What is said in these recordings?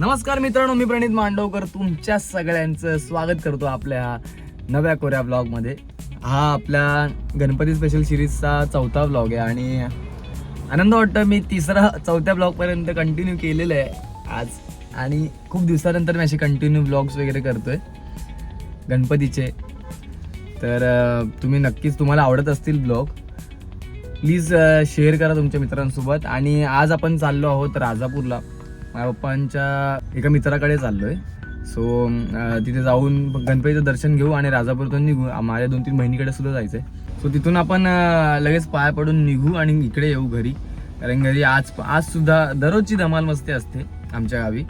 नमस्कार मित्रांनो मी प्रणित मांडवकर. तुमच्या सगळ्यांचं स्वागत करतो आपल्या नव्या कोऱ्या ब्लॉगमध्ये. हा आपल्या गणपती स्पेशल सिरीजचा चौथा ब्लॉग आहे आणि आनंद वाटतं मी तिसरा चौथ्या ब्लॉगपर्यंत कंटिन्यू केलेलं आहे आज. आणि खूप दिवसानंतर मी असे कंटिन्यू ब्लॉग्स वगैरे करतोय गणपतीचे. तर तुम्ही नक्कीच तुम्हाला आवडत असतील ब्लॉग प्लीज शेअर करा तुमच्या मित्रांसोबत. आणि आज आपण चाललो आहोत राजापूरला. माझ्या पप्पांच्या एका मित्राकडे चाललोय. सो तिथे जाऊन गणपतीचं दर्शन घेऊ आणि राजापूरतून निघू. माझ्या दोन तीन बहिणीकडे सुद्धा जायचंय. सो तिथून आपण लगेच पाय पडून निघू आणि इकडे येऊ घरी. कारण घरी आज आज सुद्धा दररोजची धमाल मस्ती असते आमच्या गावी.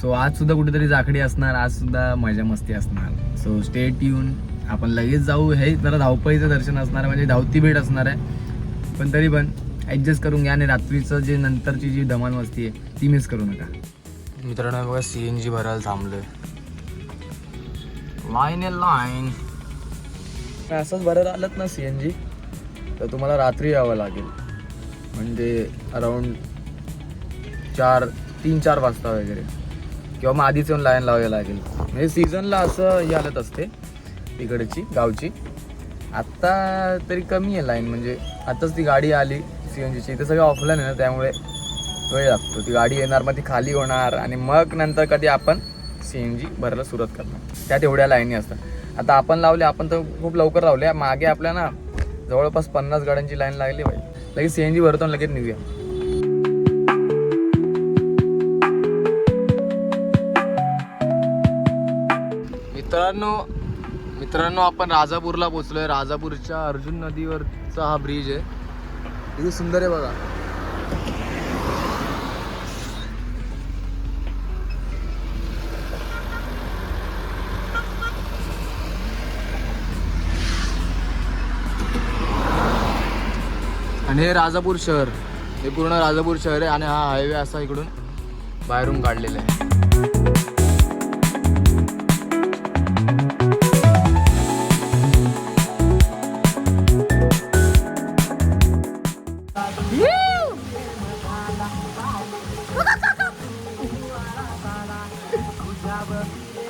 सो आज सुद्धा कुठेतरी जाखडी असणार आज सुद्धा मजा मस्ती असणार. सो स्टेट येऊन आपण लगेच जाऊ. हे जरा धावपळीचं दर्शन असणार आहे, म्हणजे धावती भेट असणार आहे. पण तरी पण ऍडजस्ट करून घ्या आणि रात्रीचं जे नंतरची जी धमाल मस्ती आहे ती मिस करू नका. मित्रांनो बघा सी एन जी भरायला थांबलोय. लाईन आहे लाईन असंच भरत आलत ना सी एन जी तर तुम्हाला रात्री यावं लागेल. म्हणजे अराऊंड चार तीन चार वाजता वगैरे. किंवा मग आधीच येऊन लाईन लावावी लागेल. म्हणजे सीझनला असं हे आलत असते तिकडची गावची. आत्ता तरी कमी आहे लाईन म्हणजे आताच ती गाडी आली सी एन जीची ते सगळं ऑफलाईन आहे ना त्यामुळे वेळ लागतो ती गाडी येणार मग ती खाली होणार. आणि मग नंतर कधी आपण सी एन जी भरायला सुरुवात करणार. त्यात एवढ्या लाईनी असतात. आता आपण लावले आपण तर खूप लवकर लावले. मागे आपल्या ना जवळपास पन्नास गाड्यांची लाईन लागली पाहिजे. लगेच सी एन जी भरतो लगेच निघूया. मित्रांनो मित्रांनो आपण राजापूरला पोचलोय राजापूरच्या अर्जुन नदीवरचा हा ब्रिज आहे. किती सुंदर आहे बघा. आणि हे राजापूर शहर. हे पूर्ण राजापूर शहर आहे आणि हा हायवे असा इकडून बाहेरून काढलेला आहे.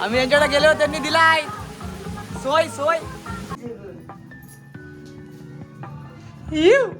आम्ही यांच्याकडे गेलो त्यांनी दिलाय. सोय सोय. इव.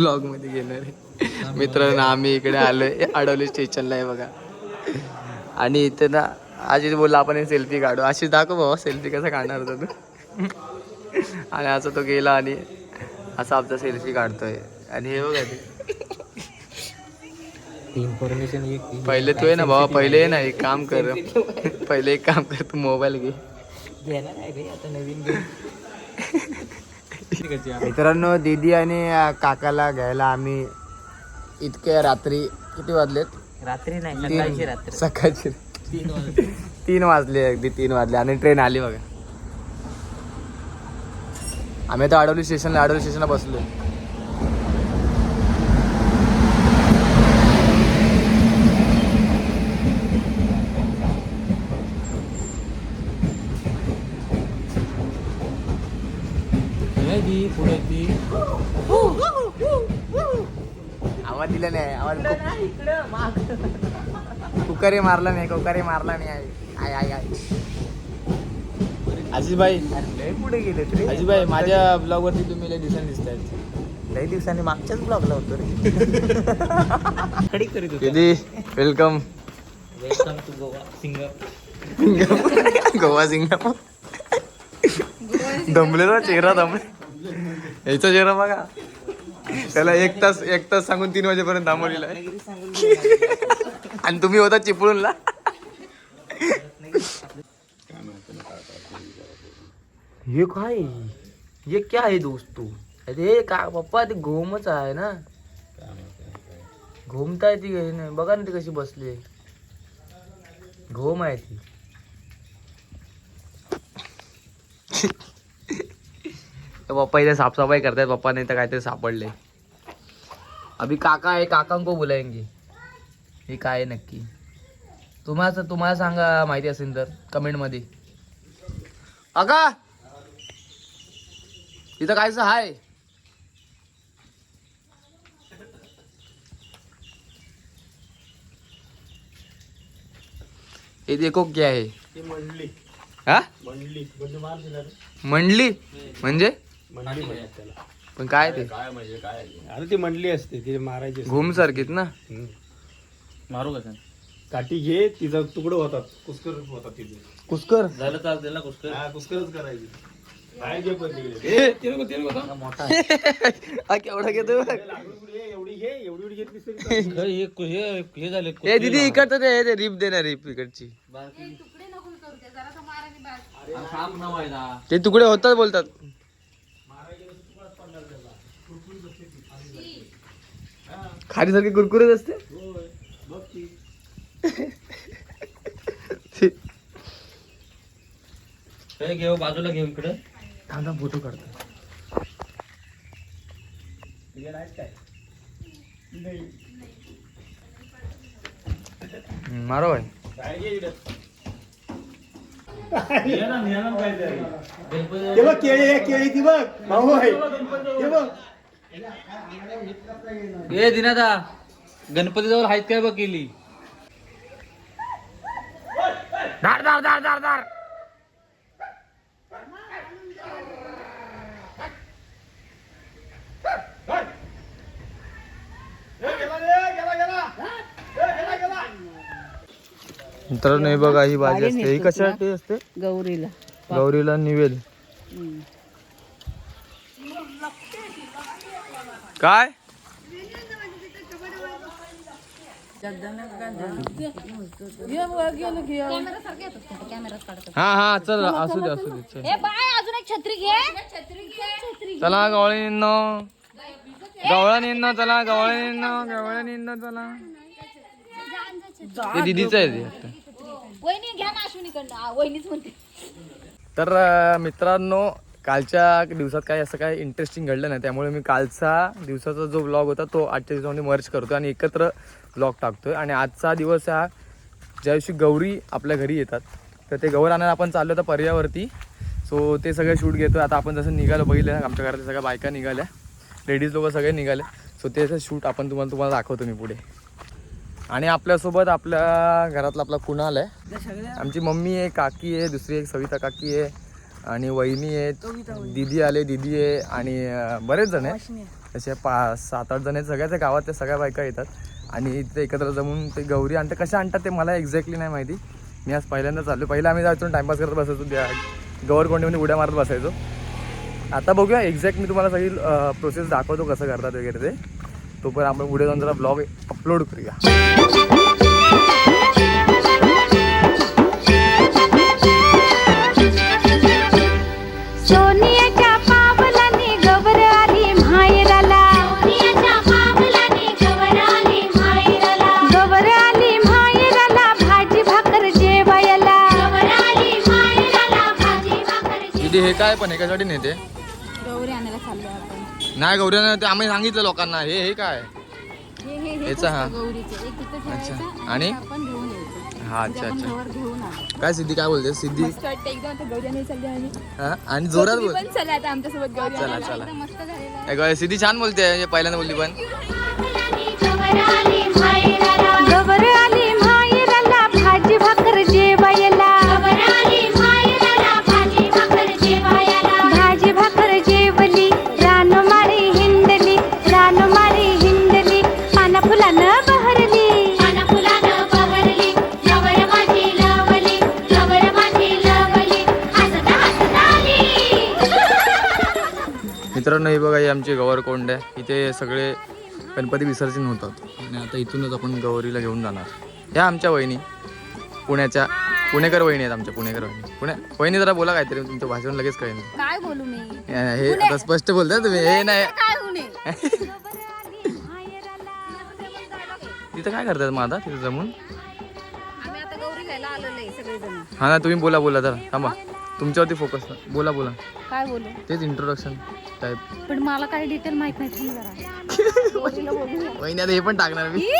ब्लॉगमध्ये घेणार आहे मित्रांनो आम्ही इकडे आलोय. अडवली स्टेशनला आहे बघा. आणि इथे ना आजी बोलला आपण सेल्फी काढू. अशी दाखव बाबा सेल्फी कसा काढणार होता तू? आणि असं तो गेला आणि असा आमचा सेल्फी काढतोय. आणि हे बघा ते. इन्फॉर्मेशन पहिले तू आहे ना बाबा पहिले ना एक काम कर. पहिले एक काम कर तू मोबाईल घे. घेणार आहे रे आता नवीन मित्रांनो दीदी आणि काकाला घ्यायला आम्ही इतके रात्री किती वाजलेत? रात्री नाही तीन- सकाळची रात्र. सकाळची. तीन वाजले. अगदी तीन वाजले. आणि ट्रेन आली बघा. आम्ही आता आडवली स्टेशनला आडवली स्टेशनला बसलो ती आवाज दिला नाही आवाज कुकारे मारला नाही कुकारे मारला नाही आय आय आय आजीबाई. पुढे गेले तरी अजिबाई माझ्या ब्लॉग वरती तुम्ही लय दिसत आहेत लय दिवसांनी मागच्याच ब्लॉगला होतो रे. कडी करीत होतो. दीदी welcome welcome to Goa Singapore Goa Singapore दमलेला चेहरा दमले. याचा चेहरा बघा. त्याला एक तास एक तास सांगून तीन वाजेपर्यंत थांबवलेला आहे. आणि तुम्ही होता चिपळूणला. ये काय? ये क्या है दोस्तू? अरे का पप्पा ते घोमच आहे ना? घोमताय ती घरी नाही बघा ना ती कशी बसली घोम आहे ती. पप्पा इथे साफसफाई करतायत. पप्पा नाही तर काहीतरी सापडले. अभि काका आहे काकांको बोलायंगे. हे काय नक्की? तुम्हाला तुम्हाला सांगा माहिती असेल तर कमेंटमध्ये. काका! इथं कायच हाय? ये देखो क्या है? मंडली. हा? मंडली? म्हणजे. मंडली म्हणजे म्हणतात त्याला. पण काय ते? काय म्हणजे काय अरे ती मंडली असते ती मारायची असते. घुम सारखीत ना? हम्म. मारू का काठी घे तिचा तुकडं होतात. कुस्कर होतात तिथे. कुस्कर? झालं चालते ना कुस्कर? हा कुस्करच करायची. बाहेर घे पण तिकडे. मोठा. हा केवढा घेतो बघ. एवढी घे एवढी एवढी घेतलीस तरी चालेल. हे झाले ए दीदी इकडचं ते ते रिप दे ना रिप इकडची. ते तुकडे होतात बोलतात. खारी सारखी कुरकुरीत असते? घेऊ बाजूला घेऊ इकडे. थांबा फोटो काढतो. मारो भाई. केळी आहे केळी ती बघ. भाऊ आहे ते बघ. ए दिनादा गणपती जवळ आहेत काय बघ केली? धार धार धार धार धार. मित्रांनो हे बघा ही भाजी असते. ही कशासाठी असते? गौरीला. गौरीला निवेद. काय? हा हा चल असू दे असू दे चल. ए बाय अजून एक छत्री घे. छत्री घे छत्री चला गवळींनो गवळणींनो चला गवळणींनो चला. ते दिदीचं आहे ते आता. वहिनी घ्या ना अश्विनीकडनं. वहिनीच म्हणते. तर मित्रांनो कालच्या दिवसात काही असं काही इंटरेस्टिंग घडलं नाही. त्यामुळे मी कालचा दिवसाचा जो ब्लॉग होता तो आजच्या दिवसामध्ये मर्ज करतो आणि एकत्र ब्लॉग टाकतोय. आणि आजचा दिवस हा ज्या दिवशी गौरी आपल्या घरी येतात तर ते गौर आणायला आपण चाललो होतं पर्यावरती. सो ते सगळे शूट घेतो आता आपण जसं निघालो बघितलं आमच्या घरातल्या सगळ्या बायका निघाल्या. लेडीज लोक सगळे निघाले. सो त्याचं शूट आपण तुम्हाला तुम्हाला दाखवतो मी पुढे. आणि आपल्यासोबत आपल्या घरातला आपला कुणाल आहे? आमची मम्मी आहे काकी आहे दुसरी एक सविता काकी आहे. आणि वहिनी आहेत दिदी आले दिदी आहे आणि बरेच जण आहे. असे पाच सात आठ जण आहेत. सगळ्याच गावात त्या सगळ्या बायका येतात. आणि इथे एकत्र जमून ते गौरी आणतात. कशा आणतात ते मला एक्झॅक्टली नाही माहिती. मी आज पहिल्यांदा चाललो पहिलं आम्ही जायचो टाइमपास करत बसायचो. त्या गौर कोंडीमध्ये उड्या मारत बसायचो. आता बघूया एक्झॅक्ट मी तुम्हाला सगळी प्रोसेस दाखवतो कसं करतात वगैरे ते. तोपर्यंत आपण पुढे जाऊन जरा ब्लॉग अपलोड करूया. काय पण एकासाठी नेते गौरी आणायला चाललो आपण. नाही गौऱ्यानं ते आम्ही सांगितलं लोकांना. हे हे काय? हे हे हे याचा हा. पुस्तक गौरीचं. एक तिथं अच्छा. ठेवायचं आणि? आणि? आपण घेऊन यायचं. हा म्हणजे अच्छा आपण अच्छा. गौर घेऊन आलो. काय सिद्धी काय बोलते सिद्धी? मस्त वाटतं एकदम. आता गौरी आणायला चालली आम्ही. हा? आणि जोरात बोल. पण चला आता आमच्यासोबत गौरी चला, आणायला. चला. एकदम मस्त झालेलं आहे. काय गं, सिद्धी छान बोलते म्हणजे पहिल्यांदा बोलली पण. मित्रांनो हे बघा ही आमची गवर कोंड आहे. इथे सगळे गणपती विसर्जन होतात. आणि आता इथूनच आपण गौरीला घेऊन जाणार. या आमच्या वहिनी. पुण्याच्या पुणेकर वहिनी आहेत आमच्या पुणेकर वहिनी. पुणे वहिनी जरा बोला काहीतरी तुमच्या भाषेतून लगेच कळेल. काय बोलू मी? हे आता स्पष्ट बोलताय तुम्ही. हे नाही. तिथं काय करतात मग आता? तिथं जमून? आम्ही आता गौरी घ्यायला आलेलो आहे सगळेजण. हा ना तुम्ही बोला बोला जरा. थांबा. तुमच्यावरती फोकस बोला बोला. काय बोलू? तेच इंट्रोडक्शन टाईप पण मला काही डिटेल माहीत नाही थांब जरा. गौरीला बोलूया. वहिनी आता हे पण टाकणार मी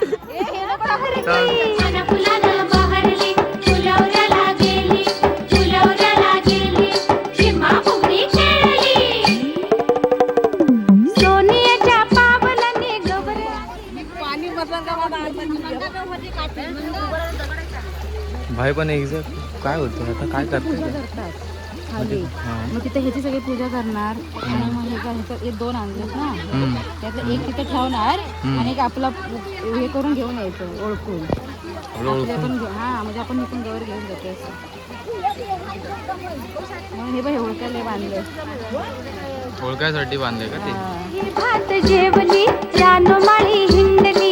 ए, हे नको टाकू. पाना फुलानं भाई पण एक काय होतं आता काय करते धरतात खाली. मग तिथे ह्याची सगळी पूजा करणार आणि मग हे दोन आणलेत ना त्यातलं एक तिथे ठेवणार आणि एक आपला हे करून घेऊन यायचं ओळखून. आपल्या पण घे- हा म्हणजे आपण इथून गवर घेऊन जातो असं. मग हे बघ ओळखायला बांधले ओळखायसाठी बांधले का ते? भात जेवली हिंडली.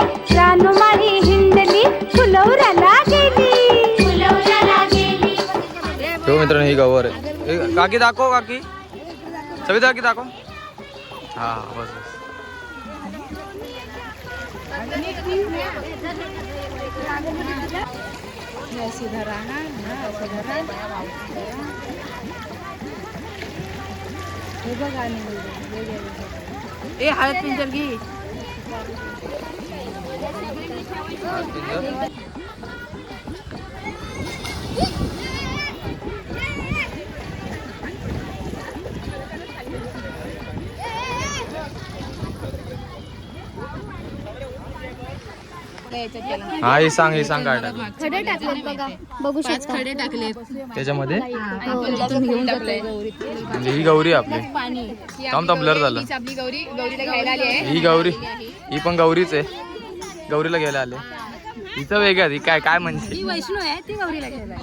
मित्रांनो ही गवर आहे ए, काकी दाखव काकी। सविता काकी दाखव हा बस बस। अशी धरा हा हा असं धरा हे बघ आणि ए हळद पिंजर। हा हे सांग हे सांग काय टाकलं. खडे टाकलेत बघा. बघू शकता. खडे टाकले त्याच्यामध्ये? म्हणजे ही गौरी आहे आपली पाणी. थांब थांब ब्लर झालं. आपली गौरी. गौरीला घ्यायला आली आहे. ही गौरी. ही पण गौरीच आहे. गौरीला घ्यायला आले हिचं वेगळं आहे, ही काय काय म्हणजे ती आहे ती गौरीला घ्यायला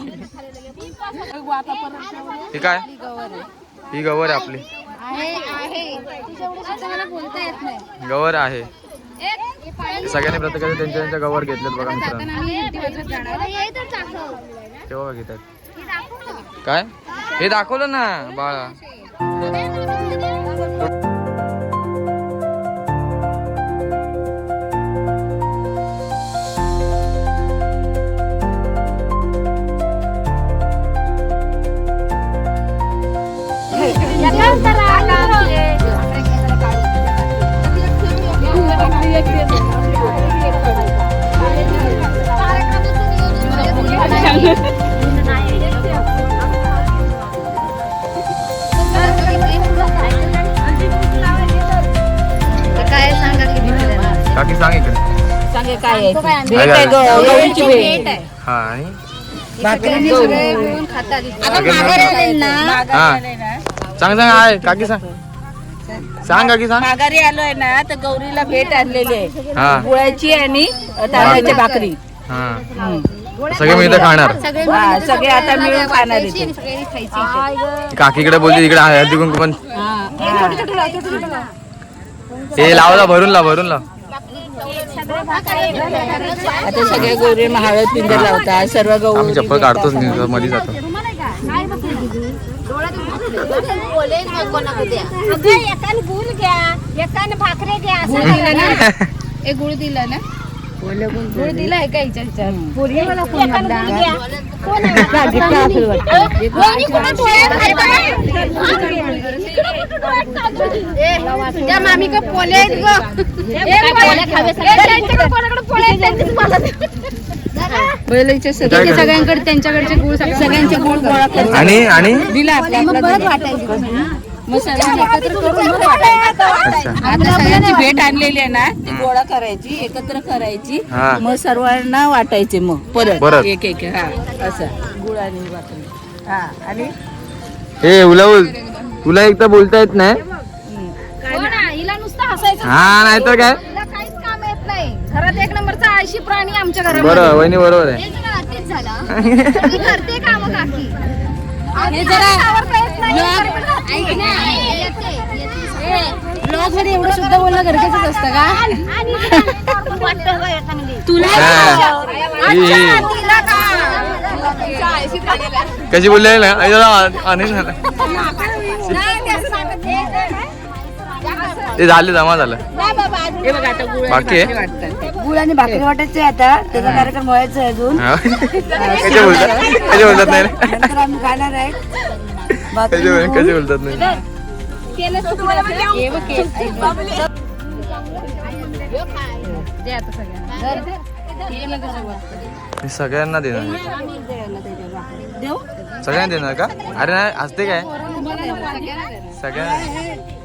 ही काय? गौर आहे. ही गवर आहे आपली. आहे आहे. तुझ्यामुळे सुद्धा मला बोलता येत नाही. गवर आहे. हे सगळ्यांनी प्रत्येकाने त्यांच्या त्यांच्या गवर घेतल्यात बघा मित्रांनो. तेव्हा घेतात काय? हे दाखवलं ना बाळा. काकी सांग इकडे. सांगे काय काय काय? गौरीची भेट आहे हा आणि? सगळ्यांनी सगळे मिळून खातात सगळे मिळून- सांग सांग आहे. काकी सांग. सांग काकी सांग. माघारी आलोय ना तर गौरीला भेट आणलेली आहे. हा. गुळाची आणि तांदळाची भाकरी. हा. सगळे मी इथं खाणार. हा, सगळे आता मिळून खाणार इथे. काकीकडे बोलली इकडे हळदी कुंकू पण. हे. लावला भरून लाव भरून लाव. आता सगळ्या गौरी हळद पिंजर लावतात सर्व आम्ही गौरी चप्पल काढतोच नाही मध्ये जातो. एकान गुळ घ्या एकान भाकरे घ्या गुळ दिला ना. गुळ दिला ना? गुळ दिला आहे का हिच्या? त्या मामी का पोले आहेत सगळ्यांकडे त्यांच्याकडचे गुळ सगळ्यांचे गुळ गोळा करतात आणि आणि? दिला आपल्या मग परत वाटायचं मग सर्वांनी एकत्र करून मग वाटायचं. अच्छा. आता सगळ्यांची भेट आणलेली आहे ना ती गोळा करायची एकत्र करायची. मग सर्वांना वाटायचे मग परत. परत. एक एक हा असं. गुळ आणि भाकरी हा आणि? हे उलाऊल तुला एक तर बोलता येत नाही हो ना, हिला नुसतं हसायचं हा नाही तर काय हिला काहीच काम येत नाही घरात एक नंबरचा आळशी प्राणी आमच्या बरं वहिनी बरोबर आहे तेच ना, तेच झालं मी करते काम काकी हे जरा ऐक ना ब्लॉगमध्ये एवढं शुद्ध बोलणं गरजेचंच असतं का तुला ही- ही. कशी बोलले ना जरा झाला ते झाले जमा झालं. हे बघ आता गुळ बाकी आहे? वाटतात. गुळ आणि भाकरी वाटायचे आता त्याचा कार्यक्रम व्हायचा आहे अजून. हा. कसे बोलतात? कसे बोलतात नाही रे? नंतर आम्ही खाणार आहे. कसे बोल- कसे बोलतात नाही मी सगळ्यांना देणार. सगळ्यांना देणार का? अरे नाही असते काय? सगळ्यांना.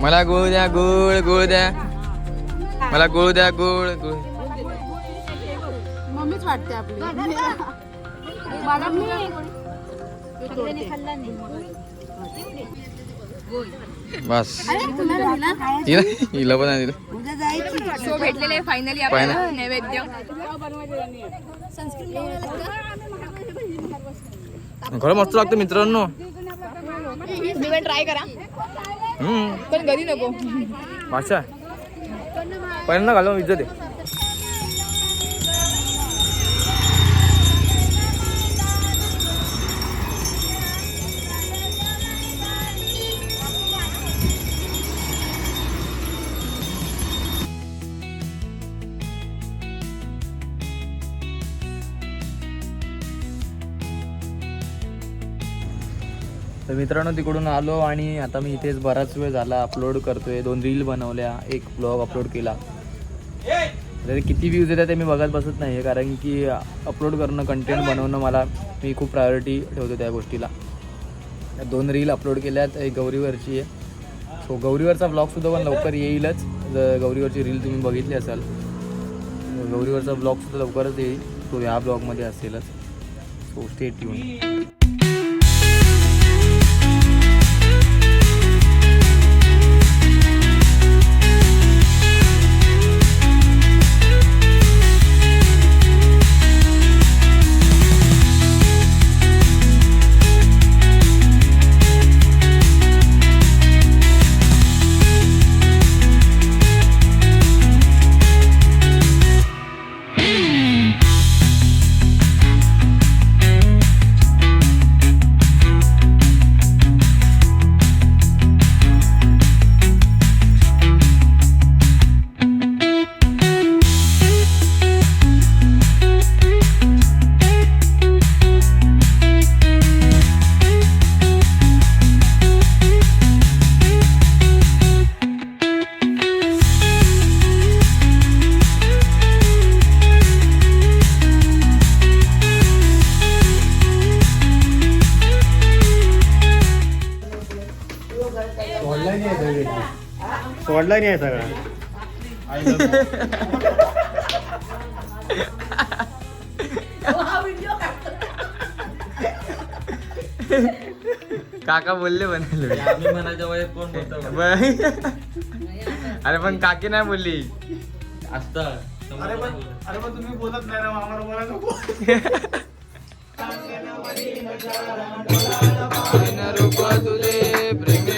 मला गुळ द्या गुळ गुळ द्या. मला गुळ द्या गुळ गुळ. मम्मीच वाटते आपली. मला मी खाल्ला नाही. बस. हिला पण नाही दिलं. सो भेटलेले फायनली आपल्याला. नैवेद्य. खरं मस्त लागतं मित्रांनो. ट्राय करा. पण घरी नको. भाषा पहिल्यांदा घालून इज्जत आहे. तर मित्रांनो तिकडून आलो आणि आता मी इथेच बराच वेळ झाला अपलोड करतोय. दोन रील बनवल्या एक ब्लॉग अपलोड केला. तरी किती व्ह्यूज येतात ते मी बघत बसत नाही कारण की अपलोड करणं कंटेंट बनवणं मला मी खूप प्रायोरिटी ठेवतो त्या गोष्टीला. दोन रील अपलोड केल्यात एक गौरीवरची आहे. सो गौरीवरचा ब्लॉगसुद्धा पण लवकर येईलच. जर गौरीवरची रील तुम्ही बघितली असाल गौरीवरचा ब्लॉगसुद्धा लवकरच येईल. तो ह्या ब्लॉगमध्ये असेलच. सो स्टे ट्यून सोडला नाही सगळा. काका बोलले कोण अरे पण काकी नाही बोलली. अरे पण अरे पण तुम्ही बोलत नाही ना आम्हाला तुझे प्रेमे